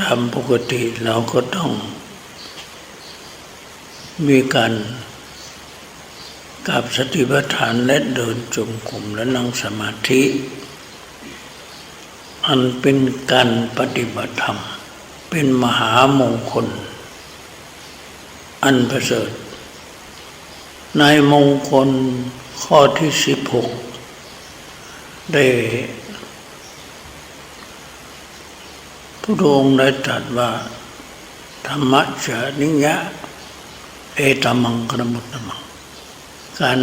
ตามปกติเราก็ต้อง มีการกับสติปัฏฐานและเดินจงกรมและนั่งสมาธิ อันเป็นการปฏิบัติธรรม เป็นมหามงคล อันประเสริฐ ในมงคลข้อที่สิบหกได้ พระองค์ได้ตรัสว่า ธรรมะจานิยะ เอตมังกรมุตตมัง การ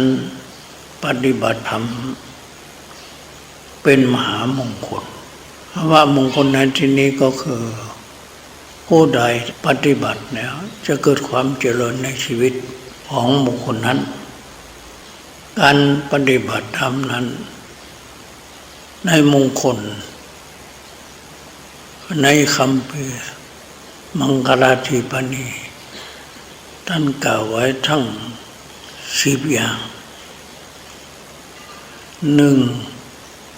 ปฏิบัติธรรม เป็นมหามงคลเพราะว่ามงคลในที่นี้ก็คือ ผู้ใดปฏิบัติแล้ว จะเกิดความเจริญในชีวิตของบุคคลนั้น การปฏิบัติธรรมนั้น ในมงคล ในคำเพีมังกราธิปณีท่านกล่าวไว้ทั้งสิบอย่างหนึ่ง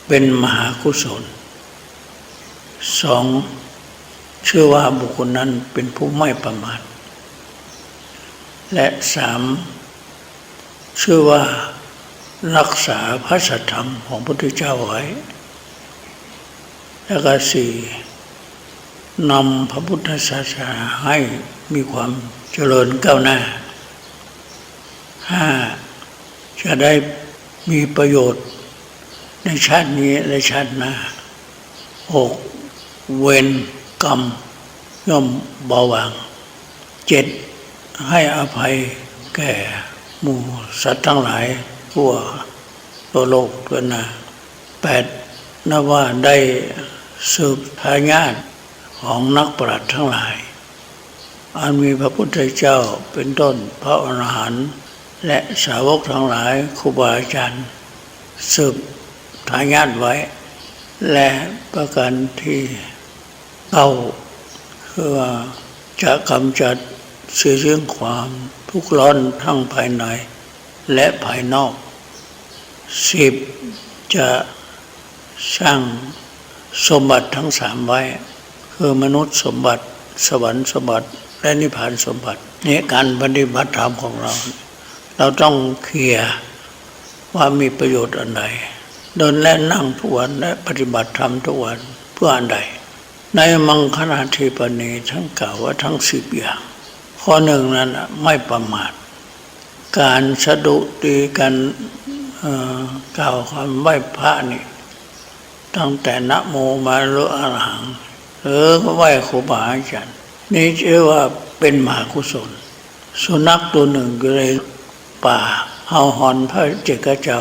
เป็นมหากุศลสองเชื่อว่าบุคคลนั้นเป็นผู้ไม่ประมาทและสามเชื่อว่ารักษาพระสัทธรรมของพระพุทธเจ้าไว้ และก็สี่ นำพระพุทธศาสนาให้มีความเจริญก้าวหน้าห้าจะได้มีประโยชน์ในชาตินี้และชาติหน้าหกเวนกรรมย่อมเบาบางเจ็ดให้อภัยแก่หมู่สัตว์ทั้งหลายทั่วตัวโลกตัวนาแปดนับว่าได้สืบทายาท ของนักปราชญ์ทั้งหลาย อันมีพระพุทธเจ้าเป็นต้นพระอรหันต์และสาวกทั้งหลายครูบาอาจารย์สืบทายาทไว้ และประการที่เก้าคือว่าจะกำจัดเสื่อเรื่องความทุกข์ร้อนทั้งภายใน และภายนอกสิบจะสร้างสมบัติทั้งสามไว้ คือมนุษย์สมบัติ สวรรค์สมบัติ และนิพพานสมบัตินี่การปฏิบัติธรรมของเรา เราต้องเคลียร์ว่ามีประโยชน์อันใดเดินและนั่งทุกวันและปฏิบัติธรรมทุกวันเพื่ออันใด ในมังคณาธิปณีทั้งกล่าวว่าทั้งสิบอย่าง ข้อหนึ่งนั้นไม่ประมาท การสะดุดีกันกล่าวคำไหว้พระนี่ตั้งแต่นะโมมาหรืออรหัง หรือไหว้ครูบาอาจารย์นี่ชื่อว่าเป็นมหากุศล สุนัขตัวหนึ่งก็เลยป่าเฮาหอนพระเจกเจ้า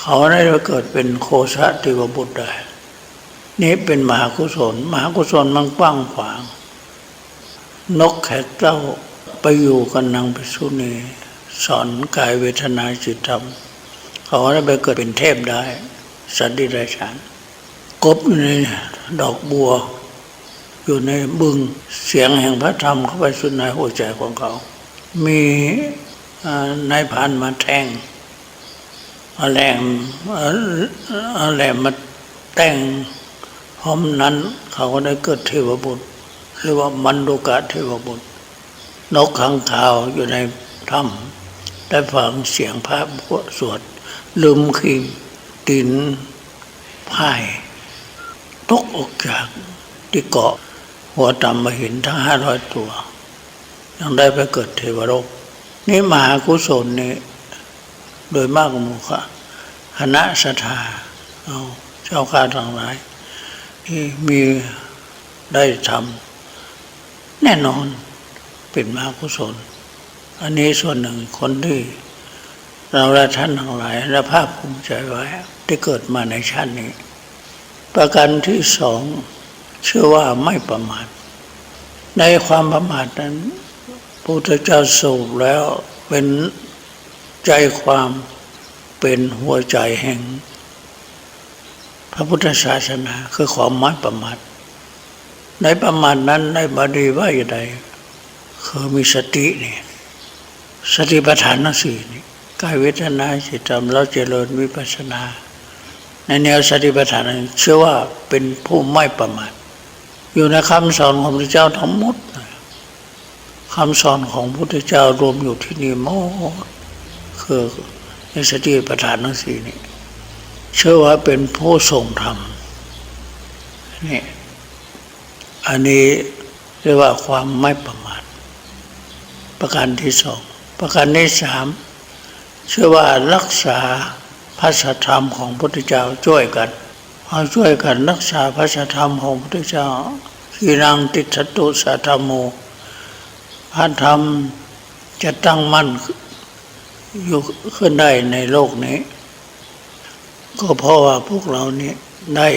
เขาได้เกิดเป็นโคสะติวบุตรได้นี่เป็นมหากุศล มหากุศลมันกว้างขวาง นกแขกเจ้าไปอยู่กับนางพิสุณีสอนกายเวทนาจิตธรรม เขาได้ไปเกิดเป็นเทพได้ สันติราชานกบในดอกบัว อยู่ในบึงเสียงแห่งพระธรรมเข้าไปสุดในหัวใจของเขา มีนายพานมาแทงอาแหลมอาแหลมมาแต่งพร้อมนั้นเขาก็ได้เกิดเทวบุตรหรือว่ามันดุกะเทวบุตรนกขังขาวอยู่ในถ้ำได้ฟังเสียงพระพวสวดลืมขีดินพ่ายตกออกจากที่เกาะ หัวต่ำมาเห็นทั้งห้าร้อยตัวยังได้ไปเกิดเทวโลกนี่มหากุศลนี่โดยมากหมู่ค่ะคณะศรัทธาเอาเจ้าข้าทั้งหลาย ที่มีได้ทำแน่นอนเป็นมหากุศล อันนี้ส่วนหนึ่งคนที่เราและท่านทั้งหลายและภาคภูมิใจไว้ที่เกิดมาในชาตินี้ ประการที่สอง เชื่อว่าไม่ประมาทในความประมาทนั้นพระพุทธเจ้าสูบแล้วเป็นใจความเป็นหัวใจแห่ง พระพุทธศาสนาคือความไม่ประมาทในประมาทนั้นในบาลีว่าอย่างไรคือมีสตินี่สติปัฏฐานทั้งสี่นี่กายเวทนาจิตธรรมแล้วเจริญวิปัสสนา ในแนวสติปัฏฐานนั้นเชื่อว่าเป็นผู้ไม่ประมาท อยู่ในคำสอนของพระเจ้าทั้งหมดคำสอนของพระพุทธเจ้ารวมอยู่ที่นี่หมดคือในสติปัฏฐานทั้งสี่นี่เชื่อว่าเป็นผู้ทรงธรรมนี่อันนี้เรียกว่าความไม่ประมาทประการที่สองประการที่สามเชื่อว่ารักษาพระธรรมของพระพุทธเจ้าช่วยกัน เอาช่วยกันรักษาพระธรรมของพระพุทธเจ้าขีนังติดตุสัธรรมโมพระธรรมจะตั้งมั่นอยู่ขึ้นได้ในโลกนี้ ก็เพราะว่าพวกเรานี่ได้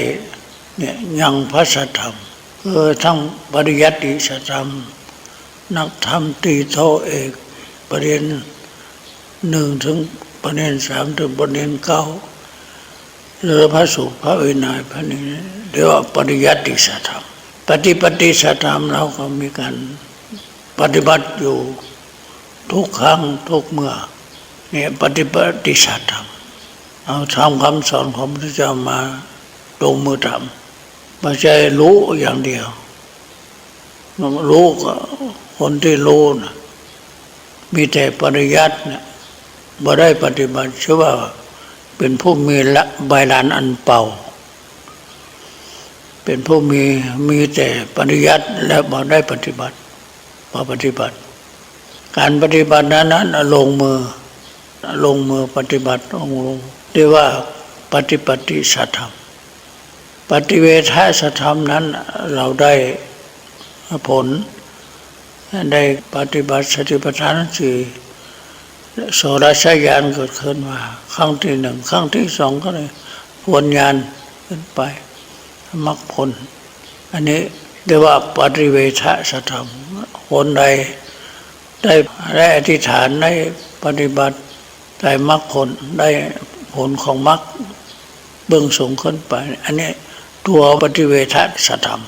เนี่ยยังพระสธรรมคือทั้งปริยัติสธรรม นักธรรมตีโทเอกประเด็นหนึ่งถึงประเด็นสามถึงประเด็นเก้า หรือพระสุภวินัยพระนี้เรียกว่าปริยัติสัธรรม ปฏิปฏิสัธรรมเราก็มีการปฏิบัติอยู่ทุกครั้งทุกเมื่อเนี่ยปฏิปฏิสัธรรมเอาทำคำสอนของพระเจ้ามาลงมือทำไม่ใช่รู้อย่างเดียวรู้ก็คนที่รู้นะมีแต่ปริยัติเนี่ยบ่ได้ปฏิบัติชื่อว่า เป็นผู้มีละใบลานอันเป่า เป็นผู้มีมีแต่ปริยัติและบ่ได้ปฏิบัติบ่ปฏิบัติ การปฏิบัตินั้นนั้นลงมือลงมือปฏิบัติองค์ลงเรียกว่าปฏิปฏิสัทธรรม ปฏิเวทสัทธรรมนั้นเราได้ผลได้ปฏิบัติสติปัฏฐานสี่ โสดาชญาณเกิดขึ้นมา ครั้งที่หนึ่งครั้งที่สองก็เลยพวนญาณขึ้นไปมรรคผล อันนี้เรียกว่าปฏิเวทสธรรมคนใดได้ได้อธิษฐานได้ปฏิบัติได้มรรคผลได้ผลของมรรคเบื้องสูงขึ้นไป อันนี้ตัวปฏิเวทสธรรม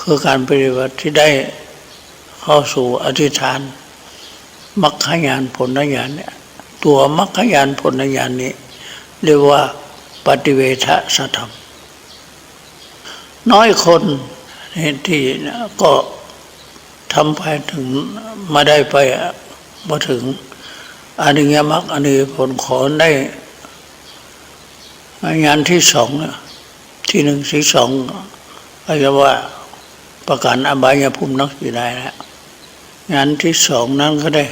คือการปฏิบัติที่ได้เข้าสู่อธิษฐาน มรรคญาณผลญาณเนี่ยตัวมรรคญาณผลญาณนี้ เรียกว่าปฏิเวทสัธรรม น้อยคนที่ก็ทำไปถึงมาได้ไปมาถึงอันนี้มรรคอันนี้ผลขอได้งานที่สองที่หนึ่งที่สองก็จะว่าประกันอบายภูมินักอยู่ได้แล้วงานที่สองนั้นก็ได้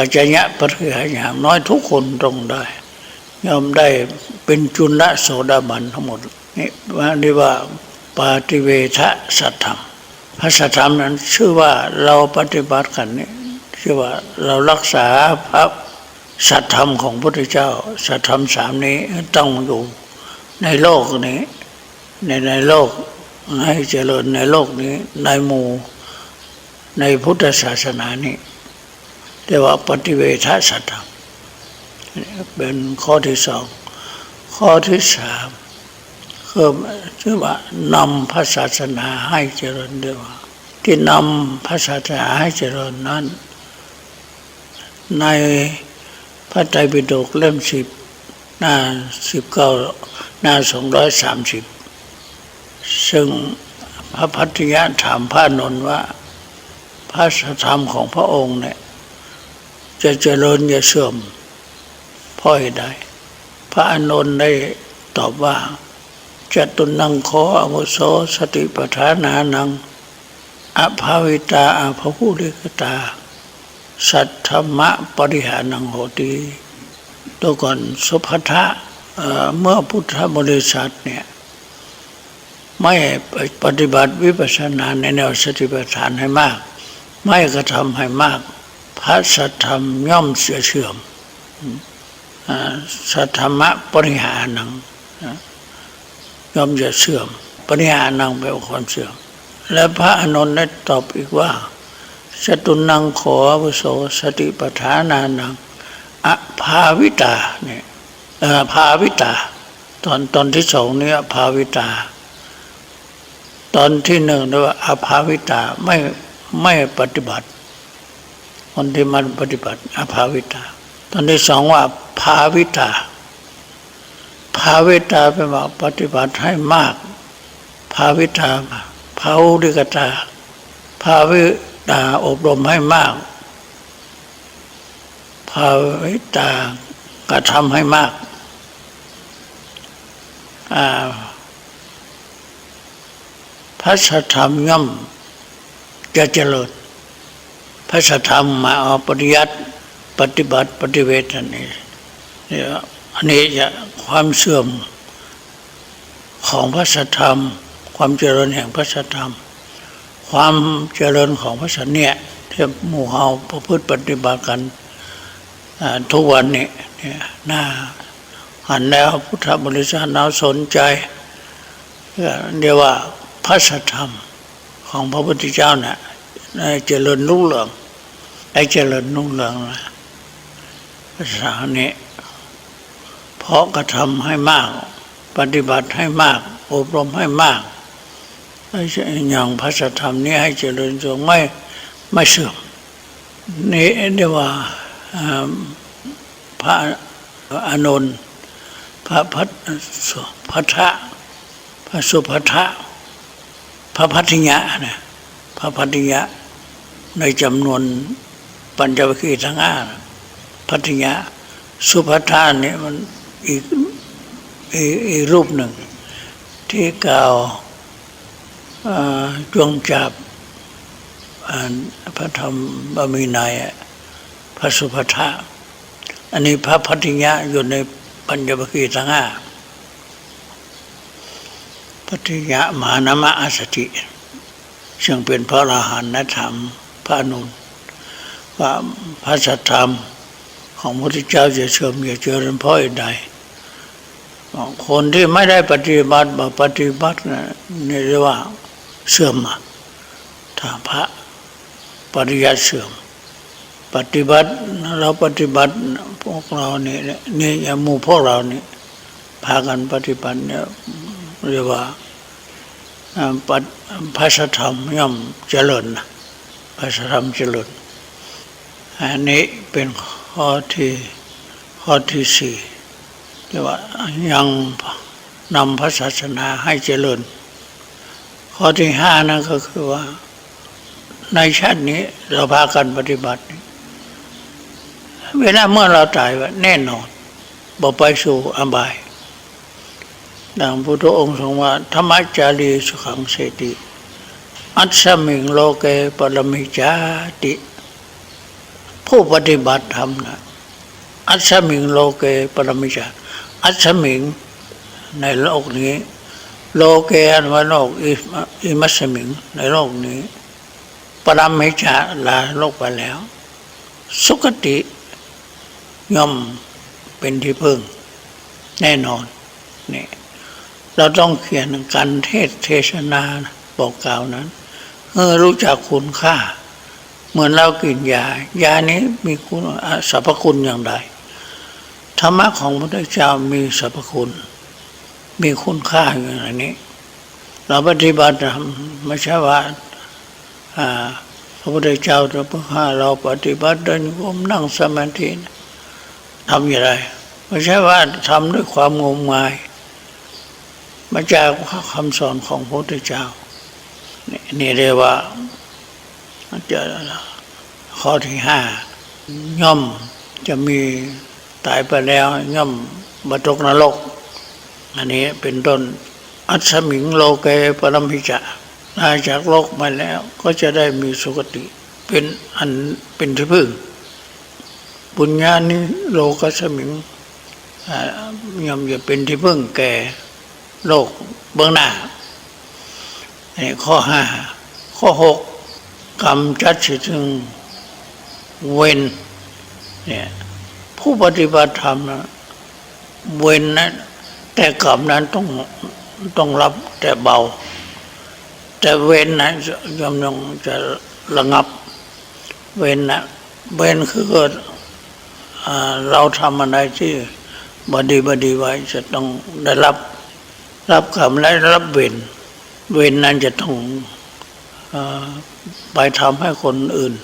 ปัจจยะปริหารอย่างน้อยทุกคนตรงได้ยอมได้เป็นจุลโสดาบันทั้งหมดนี่ว่าเรียกว่าปาติเวทสัทธรรมพระสัทธรรมนั้นชื่อว่าเราปฏิบัติกันนี่ชื่อว่าเรารักษาพระสัทธรรมของพระพุทธเจ้า สัทธรรมสามนี้ต้องอยู่ในโลกนี้ในในโลกให้เจริญในโลกนี้ในหมู่ในพุทธศาสนานี้ เรียกว่าปฏิเวทสัทธรรมเป็นข้อที่สอง ข้อที่สามคือชื่อว่านำพระศาสนาให้เจริญด้วยว่า ที่นำพระศาสนาให้เจริญนั้น ในพระไตรปิฎกเล่มสิบหน้าสิบเก้าหน้าสองร้อยสามสิบซึ่งพระพัทยาถามพระนนท์ว่า พระธรรมของพระองค์เนี่ย จะเจริญอย่าเสื่อมพราะเหตุใดพระอานนท์ได้ตอบว่าจตุนังขออวุโสสติปัฏฐานานังอภาวิตาอภภูริกตา สัทธรรมะปริหานังโหตีตัวก่อนสุภัทะเมื่อพุทธบริษัทเนี่ยไม่ปฏิบัติวิปัสสนาในแนวสติปัฏฐานให้มาก ไม่กระทำให้มาก พระสัทธรรมย่อมเสียเชื่อมสัทธรรมะปริหานังย่อมจะเสื่อม ปริหานังแปลว่าความเสื่อม และพระอนุนได้ตอบอีกว่าสตุนังขอวุโสสติปัฏฐานานังอภาวิตาเนี่ยภาวิตา ตอนตอนที่สองเนี่ยภาวิตา ตอนที่หนึ่งเรียกว่าอภาวิตาไม่ไม่ปฏิบัติ คนที่มันปฏิบัติอภาวิตาตอนที่สองว่าภาวิตาภาวิตาแปลว่าปฏิบัติให้มาก ภาวิตาภาวิกตา ภาวิตาอบรมให้มาก ภาวิตากระทำให้มากอ่าพระธรรมย่อมจะเจริญ พระสธรรมมาเอาปริยัติปฏิบัติปฏิเวทอันนี้เนี่ยอันนี้จะความเสื่อมของพระสธรรม ความเจริญแห่งพระสธรรม ความเจริญของพระสันเนี่ยที่หมู่เฮาประพฤติปฏิบัติกันทุกวันนี้เนี่ยน่าหันแล้วพุทธบริษัทเราสนใจเรียกว่าพระสธรรมของพระพุทธเจ้าน่ะ เจริญรุ่งเรืองได้เจริญรุ่งเรืองนะภาษาเนี้เพราะกระทำให้มาก ปฏิบัติให้มาก อบรมให้มากไม่ใช่อย่างพระธรรมนี้ให้เจริญจงไม่ไม่เสื่อมนี่เรียกว่าพระอานนท์พระพัทสุพัทธะพระสุพัทธะพระพัทธิยะนะพระพัทธิยะ ในจำนวนปัญจวัคคีย์ทั้งห้าพัทธิยะสุพัทธาเนี่ยมันอีกอีกอีกรูปหนึ่ง ที่กล่าวจวงจับพระธรรมบมีนายพระสุภัทะอันนี้พระพัทธิยะอยู่ในปัญจวัคคีย์ทั้งห้าพัทธิยะมหานามะอสติซึ่งเป็นพระอรหันตธรรม พระอนุนว่าพระสัทธรรมของพระพุทธเจ้าจะเชื่อมอย่าเจริญเพราะใดคนที่ไม่ได้ปฏิบัติมาปฏิบัตินะนี่เรียกว่าเสื่อมถ้าพระปริยัติเสื่อม ปฏิบัติเราปฏิบัติพวกเราเนี่ยนี่ยหมู่พวกเราเนี่ยพากันปฏิบัติเนี่ยเรียกว่าพระสัทธรรมย่อมเจริญนะ พระธรรมเจริญอันนี้เป็นข้อที่ข้อที่สี่เรียกว่ายังนำพระศาสนาให้เจริญ ข้อที่ห้านั่นก็คือว่า ในชาตินี้เราพากันปฏิบัติ เวลาเมื่อเราตายว่าแน่นอนบอกไปสู่อบายดังพุทธองค์ทรงว่าธรรมจารีสุขังเสติ อัศมิงโลเกปรมิจาติ ผู้ปฏิบัติธรรมนะอัศมิงโลเกปรมิจาอัศมิงในโลกนี้ โลเกอันว่าโลกอิมัสมิงในโลกนี้ ปรมิจาลาโลกไปแล้ว สุคติย่อมเป็นที่พึ่ง แน่นอนนี่เราต้องเขียนการเทศเทศนาบอกกล่าวนั้น ออรู้จักคุณค่า เหมือนเรากินยา ยานี้มีคุณสรรพคุณอย่างไรธรรมะของพระพุทธเจ้ามีสรรพคุณ มีคุณค่าอย่างนี้ เราปฏิบัติธรรมไม่ใช่ว่าพระพุทธเจ้าจะเพื่อให้เราปฏิบัติเดินกรมนั่งสมาธินะทำอย่างไรไม่ใช่ว่าทำด้วยความงมงาย มาจากคำสอนของพระพุทธเจ้า นี่เรียกว่าจะข้อที่ห้าย่อมจะมีตายไปแล้วย่อมบตกนรก อันนี้เป็นต้นอัศมิงโลเกปรมิจะตายจากโลกมาแล้วก็จะได้มีสุคติเป็นอันเป็นที่พึ่งบุญญาณิโลกัสมิงย่อมจะเป็นที่พึ่งแก่โลกเบื้องหน้า นี่ข้อห้าข้อหกกรรมจัดสิถึงเวนเนี่ยผู้ปฏิบัติธรรมนะเวนนั้นแต่กรรมนั้นต้องต้องรับแต่เบา แต่เวนนั้นยอมยงจะระงับ เวนนะเวนคือเกิดเราทำอะไรที่บดีบดีไว้จะต้องได้รับ รับกรรมและรับเวร เวรนั้นจะต้องอไปทำให้คนอื่น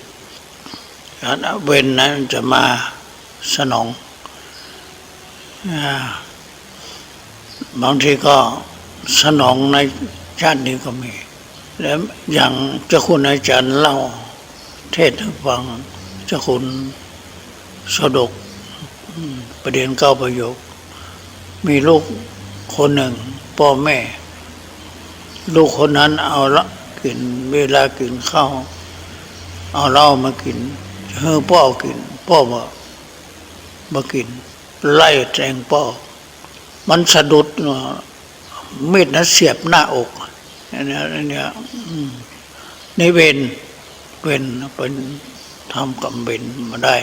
เวรนั้นจะมาสนองอบางทีก็สนองในชาตินี้ก็มี แล้วอย่างเจ้าคุณอาจารย์เล่า เทศน์ฟังเจ้าคุณสดกประเด็นเก้าประโยค มีลูกคนหนึ่งพ่อแม่ ลูกคนนั้นเอาละกินเวลากินข้าวเอาเหล้ามากินเฮอพ่อกินพ่อมามากิน ไล่แทงพ่อมันสะดุดเนอะมีดนั้นเสียบหน้าอกอันเนี้ยอันเนี้ยอืมนี่เวนเวนเป็นทำกรรมเวนมาได้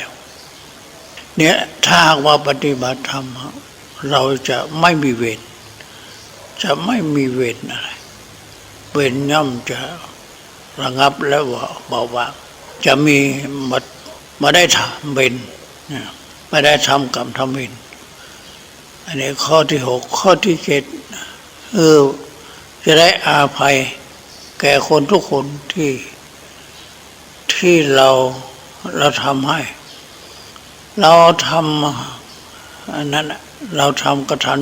เนี่ยถ้าว่าปฏิบัติธรรมเราจะไม่มีเวรจะไม่มีเวรอะไร เวรย่อมจะระงับแล้วว่าเบาบางจะมีมามาได้ทำเวรเนี่ยไม่ได้ทำกรรมทำเวรอันนี้ข้อที่หกข้อที่เจ็ดเออจะได้อาภัย แก่คนทุกคนที่ที่เราเราทำให้ เราทำอันนั้นเราทำกระทัน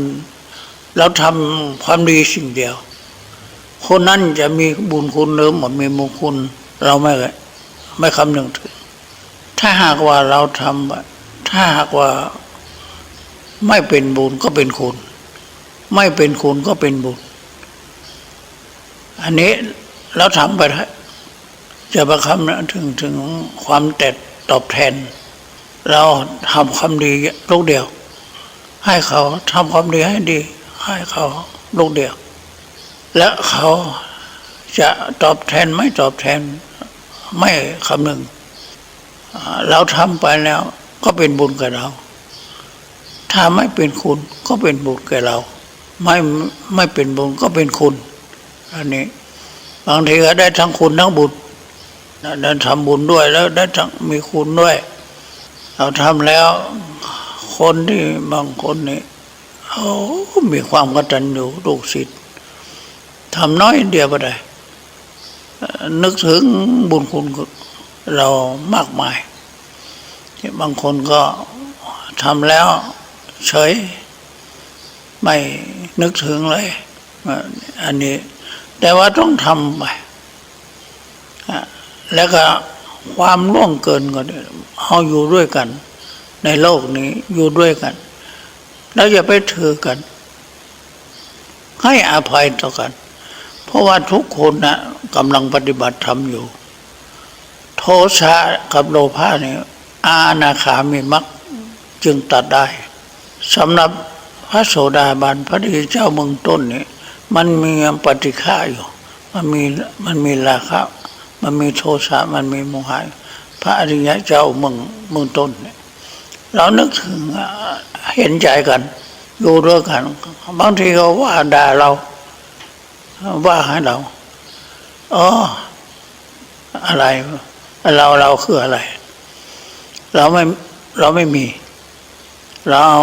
เราทำความดีสิ่งเดียว คนนั้นจะมีบุญคุณหรือหมดมีมงคุณ เราไม่ไม่คำนึงถึง ถ้าหากว่าเราทำถ้าหากว่าไม่เป็นบุญก็เป็นคุณ ไม่เป็นคุณก็เป็นบุญ อันนี้เราทำไปได้จะประคำถึงถึงความแต่ตอบแทน เราทำความดีลูกเดียว ให้เขาทำความดีให้ดี ให้เขาลูกเดียว และเขาจะตอบแทนไม่ตอบแทนไม่คำนึงอ่าเราทำไปแล้วก็เป็นบุญกับเรา ถ้าไม่เป็นคุณก็เป็นบุญแก่เรา ไม่ไม่เป็นบุญก็เป็นคุณอันนี้ บางทีก็ได้ทั้งคุณทั้งบุญได้ทำบุญด้วยแล้วได้ทั้งมีคุณด้วย เราทำแล้วคนที่บางคนนี่เขามีความกตัญญูลูกศิษย์ ทำน้อยเดียวก็ได้เอ่อนึกถึงบุญคุณเรามากมาย ที่บางคนก็ทำแล้วเฉย ไม่นึกถึงเลย อันนี้ แต่ว่าต้องทำไป แล้วก็ความล่วงเกินก็เราอยู่ด้วยกัน ในโลกนี้อยู่ด้วยกัน แล้วอย่าไปถือกัน ให้อภัยต่อกัน เพราะว่าทุกคนนะกำลังปฏิบัติธรรมอยู่ โทสะกับโลภะเนี่ยอาณาคามีมักจึงตัดได้สำหรับพระโสดาบันพระดีเจ้าเมืองต้นเนี่ยมันมีปฏิฆาอยู่ มันมีมันมีราคะมันมีโทสะมันมีโมหะพระอริยเจ้าเมืองเมืองต้นเนี่ยเรานึกถึงเห็นใจกันอยู่ด้วยกัน บางทีเขาว่าด่าเรา ว่าให้เราอ๋ออะไร เราเราคืออะไร เราไม่เราไม่มี เราเอา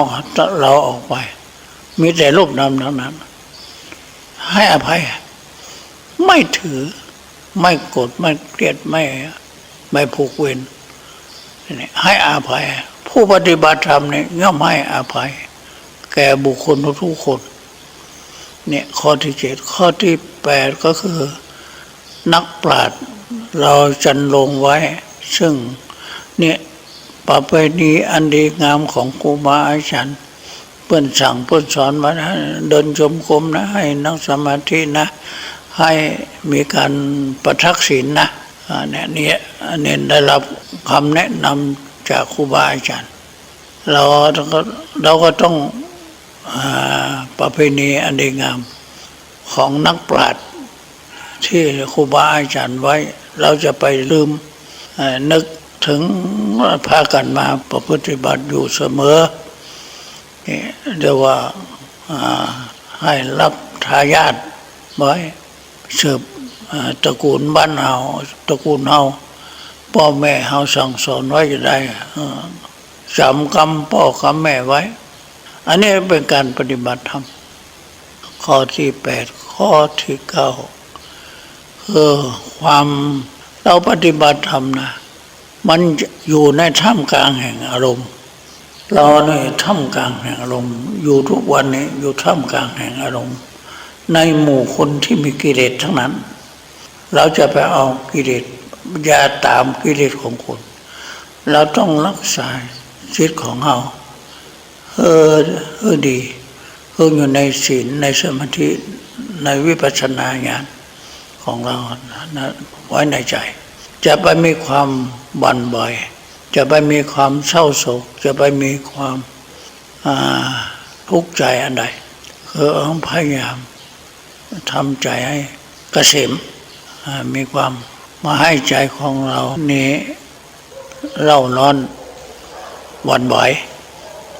เราออกไป มีแต่รูปนามเท่านั้นให้อภัย ไม่ถือ ไม่โกรธไม่เกลียดไม่ไม่ผูกเวรให้อภัย ผู้ปฏิบัติธรรมเนี่ยย่อมให้อภัย แก่บุคคลทุกคน เนี่ยข้อที่เจ็ดข้อที่แปดก็คือ นักปราชญ์เราจันลงไว้ ซึ่งเนี่ยประเพณีอันดีงามของครูบาอาจารย์เพื่อนสั่งเพื่อนสอนมานะเดินจมกรมนะ ให้นั่งสมาธินะ ให้มีการประทักษิณนะเนี่ยเนี่ยเนี่ยได้รับคำแนะนำจากครูบาอาจารย์ เราก็เราก็ต้อง ประเพณีอันดีงามของนักปราชญ์ที่ครูบาอาจารย์ไว้ เราจะไปลืมนึกถึงพากันมาประพฤติบัติอยู่เสมอเรียกว่าให้รับทายาทไว้สืบตระกูลบ้านเฮาตระกูลเฮาพ่อแม่เฮาสั่งสอนไว้จะได้จำคำพ่อคำแม่ไว้ อันนี้เป็นการปฏิบัติธรรม ข้อที่แปดข้อที่เก้าคือความเราปฏิบัติธรรมนะ มันอยู่ในท่ามกลางแห่งอารมณ์ เราในท่ามกลางแห่งอารมณ์ อยู่ทุกวันนี้อยู่ท่ามกลางแห่งอารมณ์ ในหมู่คนที่มีกิเลสทั้งนั้น เราจะไปเอากิเลสอยาตามกิเลสของคน เราต้องรักษาจิตของเรา เออเออดีเอออยู่ในศีลในสมาธิในวิปัสสนาญาณของเรานะไว้ในใจ จะไปมีความบันบ่อย จะไปมีความเศร้าโศก จะไปมีความาทุกข์ใจอันใดคือต้องพยายามทำใจให้เกษมมีความมาให้ใจของเรานี้เล่าร้อนวันไ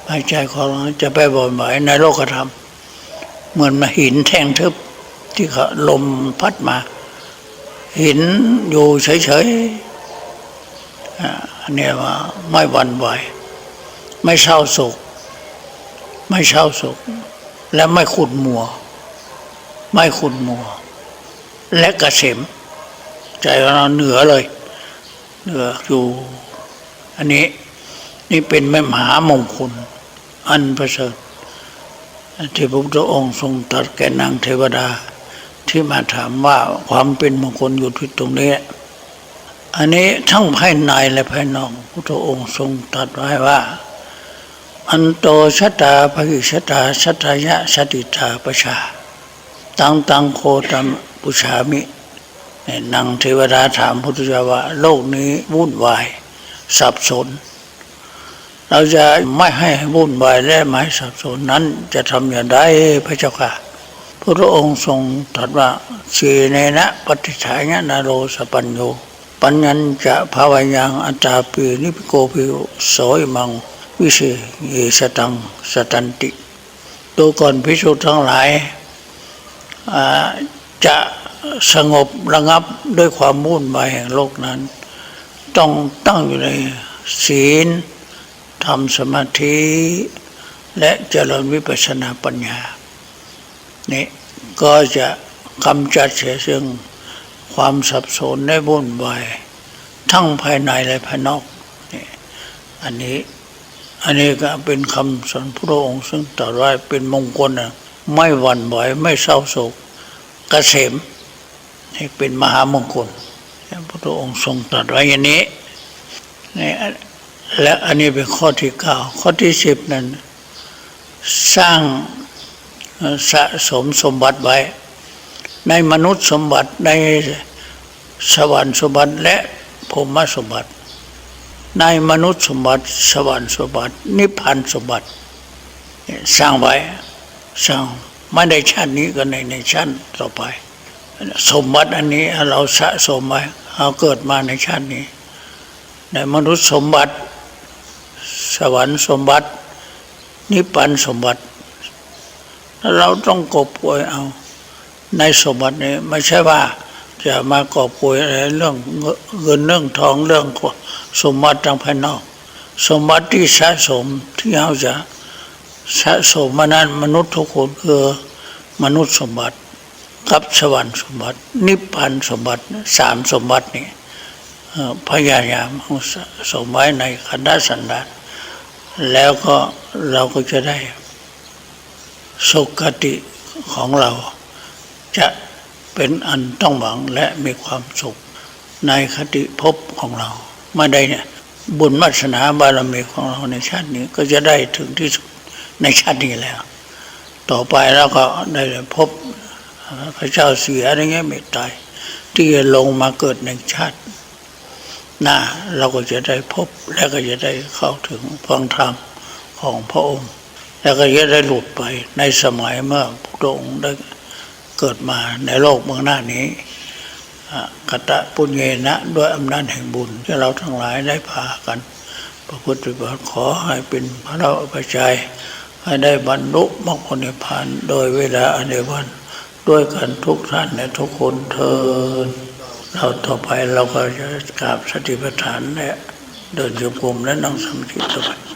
หวให้ใจของเราจะไปบ่นไหวในโลกธรรม เหมือนมาหินแท่งทึบที่เขาลมพัดมา หินอยู่เฉยๆอันเนี้ยว่าไม่หวันไหวไม่เศร้าโศก ไม่เศร้าโศก และไม่ขุดมัว ไม่ขุดมัว และกระเสมใจเราเหนือเลย เหนืออยู่ อันนี้นี่เป็นแม่มหามงคล อันประเสริฐที่พระพุทธองค์ทรงตรัสแก่นางเทวดา ที่มาถามว่าความเป็นมงคลอยู่ที่ตรงนี้ อันนี้ทั้งภายในและภายนอกพระพุทธองค์ทรงตรัสไว้ว่า อันโตชะตาภกิชะตาสัตยะสติตาประชา ตังตังโคตัมปุชามินางเทวดาถามพุทธเจ้าว่า โลกนี้วุ่นวาย สับสน เราจะไม่ให้วุ่นวายและไม่สับสนนั้นจะทำอย่างไรพระเจ้าค่ะพระองค์ทรงตรัสว่าสีเนนะปฏิฐานนโรสปัญโยปัญญัญจะภาวยังอัตตาปีนิพโกภิโสยมัง วิเศษเยสตังสตันติดูก่อนพิสุทั้งหลายจะสงบระงับด้วยความมุ่นวายแห่งโลกนั้น ต้องตั้งอยู่ในศีล ทำสมาธิ และเจริญวิปัสสนาปัญญา นี่ก็จะกำจัดเสียซึ่งความสับสนในวุ่นวายทั้งภายในและภายนอกนี่อันนี้อันนี้ก็เป็นคำสอนพระองค์ ซึ่งตรัสไว้เป็นมงคลนะไม่หวั่นไหวไม่เศร้าโศกเกษมนี่เป็นมหามงคลพระองค์ทรงตรัสไว้อย่างนี้นี่ และอันนี้เป็นข้อที่เก้าข้อที่สิบนั้น สร้างสะสมสมบัติไว้ ในมนุษย์สมบัติในสวรรค์สมบัติและพรหมสมบัติ ในมนุษย์สมบัติ สวรรค์สมบัติ นิพพานสมบัติ สร้างไว้สร้างไม่ในชาตินี้ก็ในในชาติต่อไป สมบัติอันนี้เราสะสมไว้เราเกิดมาในชาตินี้ ในมนุษย์สมบัติ สวรรค์สมบัติ นิพพานสมบัติ เราต้องกอบโกยเอา ในสมบัตินี้ไม่ใช่ว่าจะมากอบโกยอะไรเรื่องเงินเรื่องทองเรื่องสมบัติทางภายนอก สมบัติที่สะสมที่เราจะสะสมมานั้นมนุษย์ทุกคนคือมนุษย์สมบัติกับสวรรค์สมบัติ นิพพานสมบัติสามสมบัตินี้พยายามสมไว้ในขันธสันดาน แล้วก็เราก็จะได้สุขติของเรา จะเป็นอันต้องหวังและมีความสุขในคติภพของเราไม่ได้เนี่ยบุญมัสนาบารมีของเราในชาตินี้ก็จะได้ถึงที่สุดในชาตินี้แล้ว ต่อไปเราก็ได้พบพระเจ้าเสียอะไรเงี้ยไม่ตายที่จะลงมาเกิดในชาติ หน้าเราก็จะได้พบและก็จะได้เข้าถึงฟังธรรมของพระองค์ แล้วก็จะได้หลุดไปในสมัยเมื่อพระองค์ได้เกิดมาในโลกเมืองหน้านี้กตะปุญเยนะด้วยอำนาจแห่งบุญที่เราทั้งหลายได้พากันพระพุทธเจ้าขอให้เป็นพระเราประชัยให้ได้บรรลุมรรคผลนิพพานโดยเวลาอันเดียวกันด้วยกันทุกท่านและทุกคนเทิน เราต่อไปเราก็จะกราบสติปัฏฐานและเดินโยกมและนั่งสมาธิต่อไป